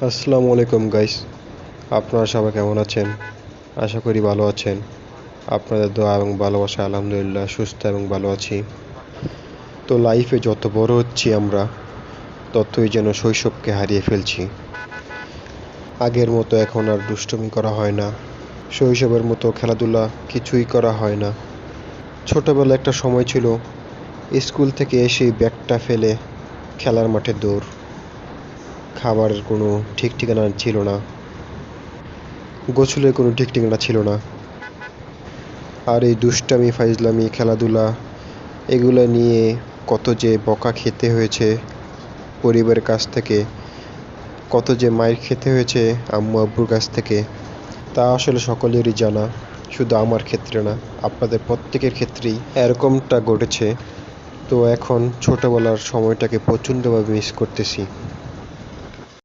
আসসালামু আলাইকুম গাইস আপনারা সবাই কেমন আছেন? আশা করি ভালো আছেন। আপনাদের দোয়া এবং ভালোবাসা, আলহামদুলিল্লাহ, সুস্থ এবং ভালো আছি। তো লাইফে যত বড় হচ্ছি আমরা, ততই যেন শৈশবকে হারিয়ে ফেলছি। আগের মতো এখন আর দুষ্টুমি করা হয় না। শৈশবের মতো খেলাধুলা কিছুই করা হয় না। ছোটবেলা একটা সময় ছিল, স্কুল থেকে এসে ব্যাগটা ফেলে খেলার মাঠে দৌড়। খাবারের কোনো ঠিক ঠিকানা ছিল না। গোছলের কোনো ঠিক ঠিকানা ছিল না। আর এই দুষ্টামি, ফাইজলামি, খেলাধুলা, এগুলো নিয়ে কত যে বকা খেতে হয়েছে পরিবারের কাছ থেকে, কত যে মায়ের খেতে হয়েছে আম্মু আব্বুর কাছ থেকে, তা আসলে সকলেরই জানা, শুধু আমার ক্ষেত্রে না, আপনাদের প্রত্যেকের ক্ষেত্রেই এরকমটা ঘটেছে। তো এখন ছোটোবেলার সময়টাকে প্রচণ্ডভাবে মিস করতেছি।